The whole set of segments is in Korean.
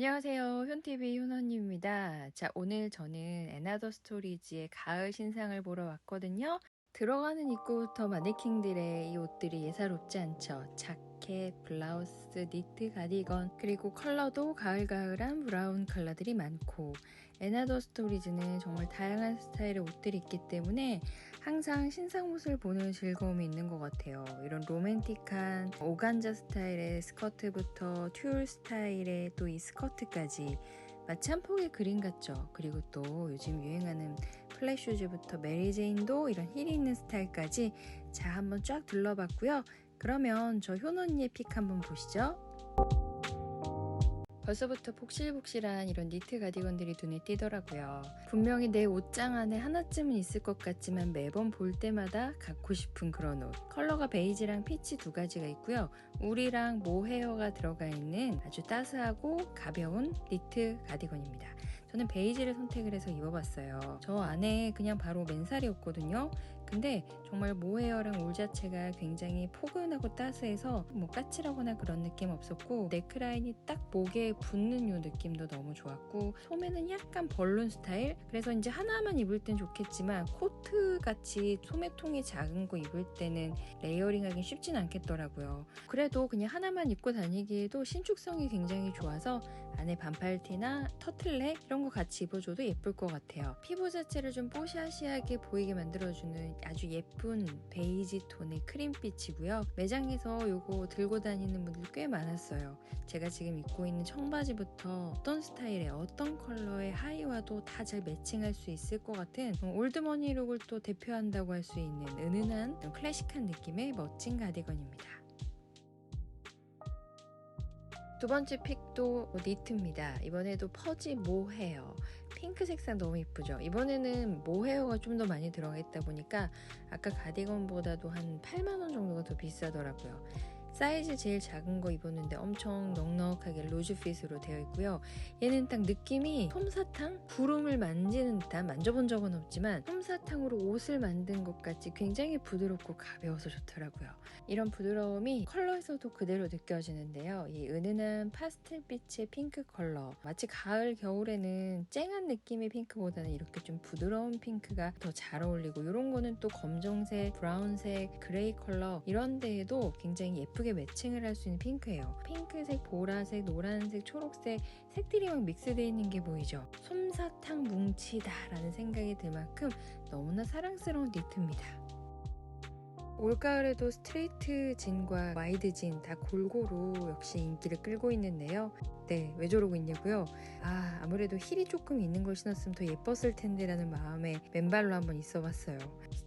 안녕하세요. 현TV 현원님입니다. 자, 오늘 저는 에나더 스토리지의 가을 신상을 보러 왔거든요. 들어가는 입구부터 마네킹들의 이 옷들이 예사롭지 않죠. 자켓, 블라우스, 니트, 가디건, 그리고 컬러도 가을가을한 브라운 컬러들이 많고 에나더 스토리즈는 정말 다양한 스타일의 옷들이 있기 때문에 항상 신상 옷을 보는 즐거움이 있는 것 같아요. 이런 로맨틱한 오간자 스타일의 스커트부터 튤 스타일의 또 이 스커트까지 마치 한 폭의 그림 같죠. 그리고 또 요즘 유행하는 플랫 슈즈부터 메리제인도 이런 힐이 있는 스타일까지 자 한번 쫙 둘러봤고요. 그러면 저 효노니의 픽 한번 보시죠. 벌써부터 폭실폭실한 이런 니트 가디건들이 눈에 띄더라고요. 분명히 내 옷장 안에 하나쯤은 있을 것 같지만 매번 볼 때마다 갖고 싶은 그런 옷. 컬러가 베이지랑 피치 두 가지가 있고요. 울이랑 모헤어가 들어가 있는 아주 따스하고 가벼운 니트 가디건입니다. 저는 베이지를 선택을 해서 입어봤어요. 저 안에 그냥 바로 맨살이었거든요. 근데 정말 모헤어랑 울 자체가 굉장히 포근하고 따스해서 뭐 까칠하거나 그런 느낌 없었고 네크라인이 딱 목에 붙는 요 느낌도 너무 좋았고 소매는 약간 벌룬 스타일? 그래서 이제 하나만 입을 땐 좋겠지만 코트 같이 소매통이 작은 거 입을 때는 레이어링 하긴 쉽진 않겠더라고요. 그래도 그냥 하나만 입고 다니기에도 신축성이 굉장히 좋아서 안에 반팔티나 터틀넥 이런 거 같이 입어줘도 예쁠 것 같아요. 피부 자체를 좀 뽀샤시하게 보이게 만들어주는 아주 예쁜 베이지 톤의 크림빛이고요 매장에서 이거 들고 다니는 분들 꽤 많았어요 제가 지금 입고 있는 청바지부터 어떤 스타일의 어떤 컬러의 하의와도 다 잘 매칭할 수 있을 것 같은 어, 올드머니 룩을 또 대표한다고 할 수 있는 은은한 클래식한 느낌의 멋진 가디건입니다. 두 번째 픽도 니트입니다. 이번에도 퍼지 모헤어. 핑크 색상 너무 이쁘죠? 이번에는 모헤어가 좀 더 많이 들어가 있다 보니까 아까 가디건보다도 한 8만원 정도가 더 비싸더라고요. 사이즈 제일 작은 거 입었는데 엄청 넉넉하게 루즈핏으로 되어 있고요. 얘는 딱 느낌이 솜사탕? 구름을 만지는 듯한 만져본 적은 없지만 솜사탕으로 옷을 만든 것 같이 굉장히 부드럽고 가벼워서 좋더라고요. 이런 부드러움이 컬러에서도 그대로 느껴지는데요. 이 은은한 파스텔빛의 핑크 컬러 마치 가을 겨울에는 쨍한 느낌의 핑크보다는 이렇게 좀 부드러운 핑크가 더 잘 어울리고 이런 거는 또 검정색, 브라운색, 그레이 컬러 이런 데에도 굉장히 예 쁘게 매칭을 할 수 있는 핑크예요. 핑크색, 보라색, 노란색, 초록색 색들이 막 믹스되어 있는 게 보이죠? 솜사탕 뭉치다 라는 생각이 들 만큼 너무나 사랑스러운 니트입니다. 올가을에도 스트레이트 진과 와이드 진 다 골고루 역시 인기를 끌고 있는데요. 네, 왜 저러고 있냐고요? 아, 아무래도 힐이 조금 있는 걸 신었으면 더 예뻤을 텐데 라는 마음에 맨발로 한번 있어 봤어요.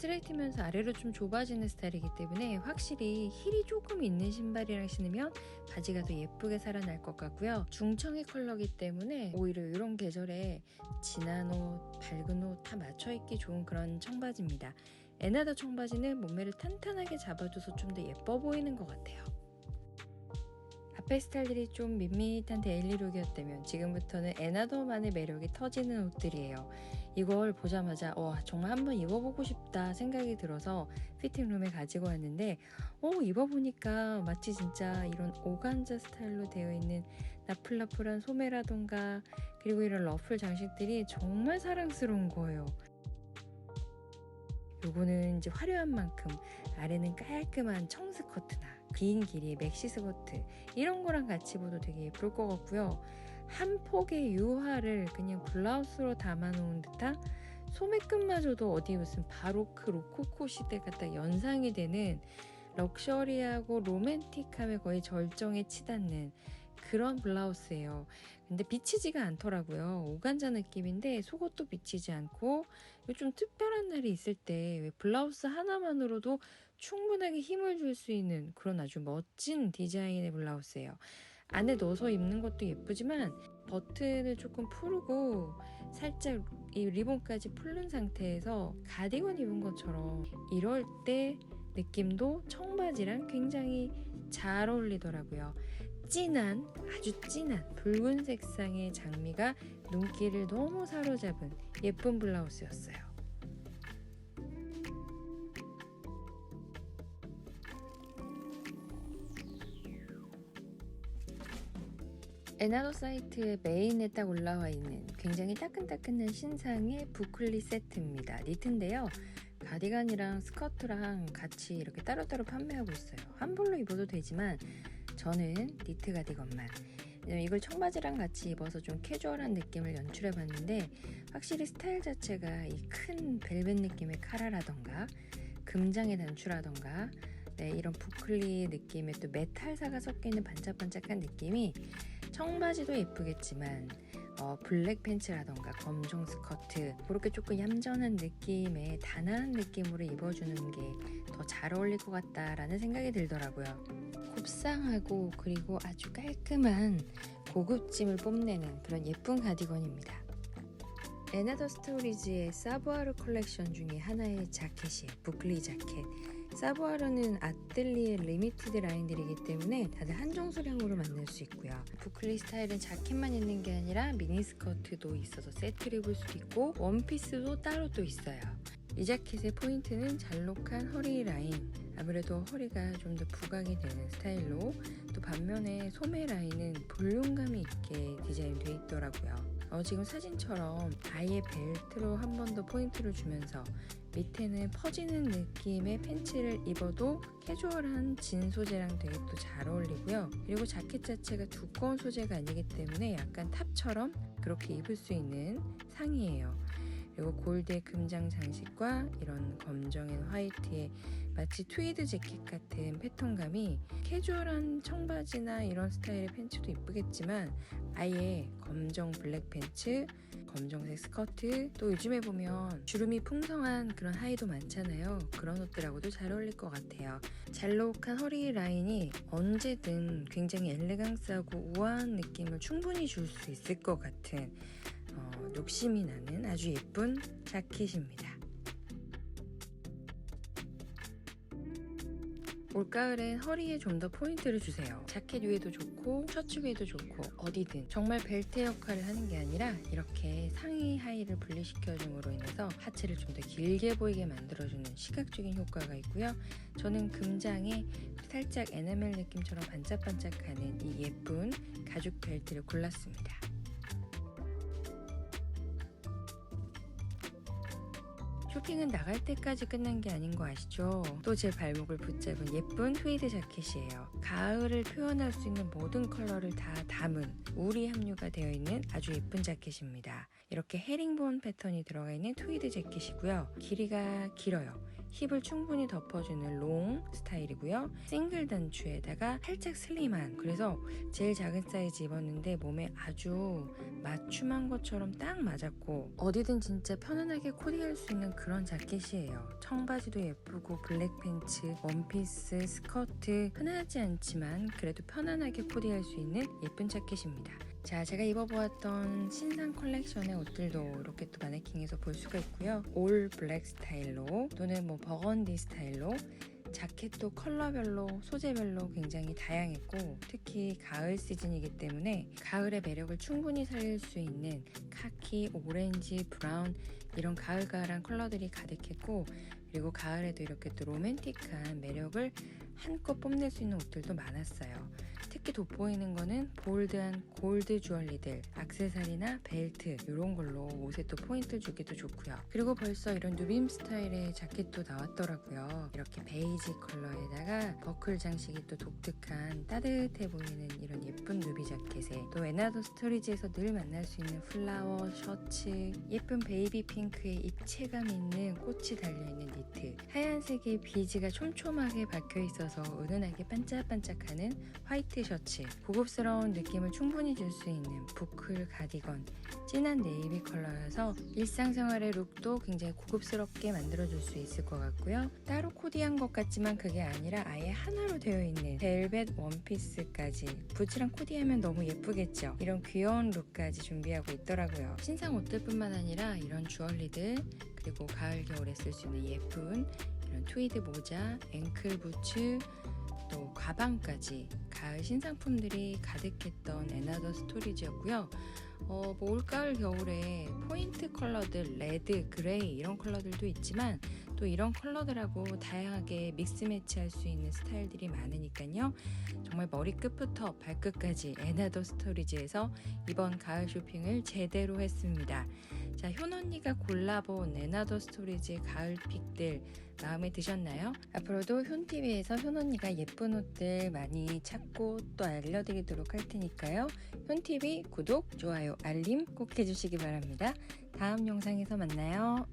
스트레이트면서 아래로 좀 좁아지는 스타일이기 때문에 확실히 힐이 조금 있는 신발이랑 신으면 바지가 더 예쁘게 살아날 것 같고요. 중청의 컬러기 때문에 오히려 이런 계절에 진한 옷, 밝은 옷 다 맞춰 입기 좋은 그런 청바지입니다. 에나더 청바지는 몸매를 탄탄하게 잡아줘서 좀 더 예뻐 보이는 것 같아요. 앞에 스타일들이 좀 밋밋한 데일리룩이었다면 지금부터는 에나더만의 매력이 터지는 옷들이에요. 이걸 보자마자 와 정말 한번 입어보고 싶다 생각이 들어서 피팅룸에 가지고 왔는데 어 입어보니까 마치 진짜 이런 오간자 스타일로 되어 있는 나플나플한 소매라던가 그리고 이런 러플 장식들이 정말 사랑스러운 거예요. 요거는 이제 화려한 만큼 아래는 깔끔한 청스 커트나 긴 길이의 맥시 스커트 이런 거랑 같이 입어도 되게 예쁠 것 같고요. 한 폭의 유화를 그냥 블라우스로 담아놓은 듯한 소매끝마저도 어디 무슨 바로크 로코코 시대가 딱 연상이 되는 럭셔리하고 로맨틱함에 거의 절정에 치닫는 그런 블라우스예요. 근데 비치지가 않더라고요. 오간자 느낌인데 속옷도 비치지 않고 좀 특별한 날이 있을 때 왜 블라우스 하나만으로도 충분하게 힘을 줄 수 있는 그런 아주 멋진 디자인의 블라우스예요. 안에 넣어서 입는 것도 예쁘지만 버튼을 조금 풀고 살짝 이 리본까지 풀른 상태에서 가디건 입은 것처럼 이럴 때 느낌도 청바지랑 굉장히 잘 어울리더라고요. 진한 아주 진한 붉은 색상의 장미가 눈길을 너무 사로잡은 예쁜 블라우스였어요. 에나더 사이트의 메인에 딱 올라와 있는 굉장히 따끈따끈한 신상의 부클리 세트입니다. 니트인데요. 가디건이랑 스커트랑 같이 이렇게 따로따로 판매하고 있어요. 한 벌로 입어도 되지만 저는 니트 가디건만 이걸 청바지랑 같이 입어서 좀 캐주얼한 느낌을 연출해 봤는데 확실히 스타일 자체가 이 큰 벨벳 느낌의 카라라던가 금장의 단추라던가 네, 이런 부클리 느낌의 또 메탈사가 섞여 있는 반짝반짝한 느낌이 청바지도 예쁘겠지만 어, 블랙 팬츠라던가 검정 스커트 그렇게 조금 얌전한 느낌의 단아한 느낌으로 입어주는 게 더 잘 어울릴 것 같다라는 생각이 들더라고요. 곱상하고 그리고 아주 깔끔한 고급짐을 뽐내는 그런 예쁜 가디건입니다. 에나더 스토리즈의 사부아르 컬렉션 중에 하나의 자켓이에요. 부클리 자켓. 사부아르는 아뜰리에 리미티드 라인들이기 때문에 다들 한정 수량으로 만날 수 있고요. 부클리 스타일은 자켓만 있는 게 아니라 미니스커트도 있어서 세트를 입을 수 있고 원피스도 따로 또 있어요. 이 자켓의 포인트는 잘록한 허리 라인. 아무래도 허리가 좀 더 부각이 되는 스타일로 또 반면에 소매 라인은 볼륨감이 있게 디자인되어 있더라고요. 어, 지금 사진처럼 아예 벨트로 한 번 더 포인트를 주면서 밑에는 퍼지는 느낌의 팬츠를 입어도 캐주얼한 진 소재랑 되게 또 잘 어울리고요. 그리고 자켓 자체가 두꺼운 소재가 아니기 때문에 약간 탑처럼 그렇게 입을 수 있는 상의예요. 그리고 골드의 금장 장식과 이런 검정엔 화이트의 마치 트위드 재킷 같은 패턴감이 캐주얼한 청바지나 이런 스타일의 팬츠도 이쁘겠지만 아예 검정 블랙 팬츠, 검정색 스커트 또 요즘에 보면 주름이 풍성한 그런 하의도 많잖아요. 그런 옷들하고도 잘 어울릴 것 같아요. 잘록한 허리 라인이 언제든 굉장히 엘레강스하고 우아한 느낌을 충분히 줄 수 있을 것 같은 어, 욕심이 나는 아주 예쁜 자켓입니다. 올가을엔 허리에 좀 더 포인트를 주세요. 자켓 위에도 좋고 셔츠 위에도 좋고 어디든 정말 벨트 역할을 하는 게 아니라 이렇게 상의 하의를 분리시켜줌으로 인해서 하체를 좀 더 길게 보이게 만들어주는 시각적인 효과가 있고요. 저는 금장에 살짝 에나멜 느낌처럼 반짝반짝하는 이 예쁜 가죽 벨트를 골랐습니다. 쇼핑은 나갈 때까지 끝난 게 아닌 거 아시죠? 또 제 발목을 붙잡은 예쁜 트위드 자켓이에요. 가을을 표현할 수 있는 모든 컬러를 다 담은 울이 함유가 되어 있는 아주 예쁜 자켓입니다. 이렇게 헤링본 패턴이 들어가 있는 트위드 재킷이고요. 길이가 길어요. 힙을 충분히 덮어주는 롱 스타일이고요. 싱글 단추에다가 살짝 슬림한 그래서 제일 작은 사이즈 입었는데 몸에 아주 맞춤한 것처럼 딱 맞았고 어디든 진짜 편안하게 코디할 수 있는 그런 자켓이에요. 청바지도 예쁘고 블랙 팬츠, 원피스, 스커트 흔하지 않지만 그래도 편안하게 코디할 수 있는 예쁜 자켓입니다. 자, 제가 입어보았던 신상 컬렉션의 옷들도 이렇게 또 마네킹에서 볼 수가 있고요. 올 블랙 스타일로 또는 뭐 버건디 스타일로 자켓도 컬러별로 소재별로 굉장히 다양했고 특히 가을 시즌이기 때문에 가을의 매력을 충분히 살릴 수 있는 카키, 오렌지, 브라운 이런 가을가을한 컬러들이 가득했고 그리고 가을에도 이렇게 또 로맨틱한 매력을 한껏 뽐낼 수 있는 옷들도 많았어요. 특히 돋보이는 거는 볼드한 골드 주얼리들, 악세사리나 벨트 이런 걸로 옷에 또 포인트 주기도 좋고요. 그리고 벌써 이런 누빔 스타일의 자켓도 나왔더라고요. 이렇게 베이지 컬러에다가 버클 장식이 또 독특한 따뜻해 보이는 이런 예쁜 누비 자켓에 또 에나더 스토리지에서 늘 만날 수 있는 플라워, 셔츠, 예쁜 베이비 핑크의 입체감 있는 꽃이 달려있는 니트, 하얀색의 비즈가 촘촘하게 박혀 있어서 은은하게 반짝반짝하는 화이트 셔츠, 고급스러운 느낌을 충분히 줄 수 있는 부클 가디건, 진한 네이비 컬러여서 일상생활의 룩도 굉장히 고급스럽게 만들어줄 수 있을 것 같고요. 따로 코디한 것 같지만 그게 아니라 아예 하나로 되어 있는 벨벳 원피스까지 부츠랑 코디하면 너무 예쁘겠죠. 이런 귀여운 룩까지 준비하고 있더라고요. 신상 옷들뿐만 아니라 이런 주얼리들 그리고 가을 겨울에 쓸 수 있는 예쁜 이런 트위드 모자, 앵클 부츠 또 가방까지 가을 신상품들이 가득했던 에나더 스토리지였고요. 어, 뭐 올가을 겨울에 포인트 컬러들 레드, 그레이 이런 컬러들도 있지만 또 이런 컬러들하고 다양하게 믹스 매치할 수 있는 스타일들이 많으니까요. 정말 머리 끝부터 발끝까지 에나더 스토리지에서 이번 가을 쇼핑을 제대로 했습니다. 자, 효 언니가 골라본 에나더 스토리지 가을 픽들 마음에 드셨나요? 앞으로도 효TV에서 효 언니가 예쁜 옷들 많이 찾고 또 알려드리도록 할 테니까요. 효TV 구독, 좋아요, 알림 꼭 해주시기 바랍니다. 다음 영상에서 만나요.